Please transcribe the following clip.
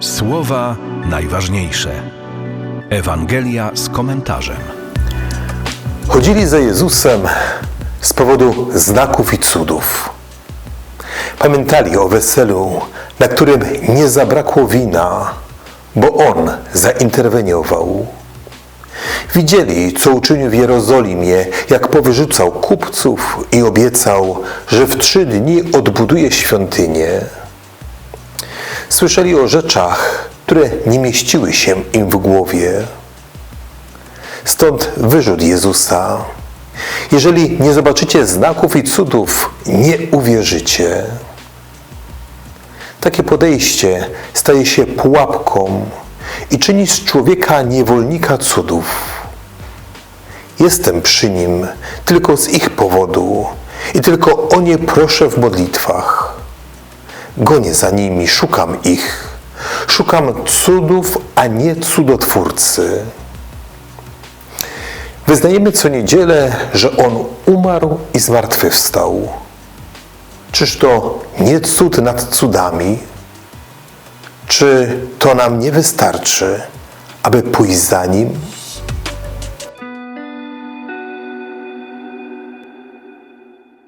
Słowa najważniejsze. Ewangelia z komentarzem. Chodzili za Jezusem z powodu znaków i cudów. Pamiętali o weselu, na którym nie zabrakło wina, bo On zainterweniował. Widzieli, co uczynił w Jerozolimie, jak powyrzucał kupców i obiecał, że w trzy dni odbuduje świątynię. Słyszeli o rzeczach, które nie mieściły się im w głowie. Stąd wyrzut Jezusa. Jeżeli nie zobaczycie znaków i cudów, nie uwierzycie. Takie podejście staje się pułapką i czyni z człowieka niewolnika cudów. Jestem przy nim tylko z ich powodu i tylko o nie proszę w modlitwach. Gonię za nimi, szukam ich. Szukam cudów, a nie cudotwórcy. Wyznajemy co niedzielę, że On umarł i zmartwychwstał. Czyż to nie cud nad cudami? Czy to nam nie wystarczy, aby pójść za Nim?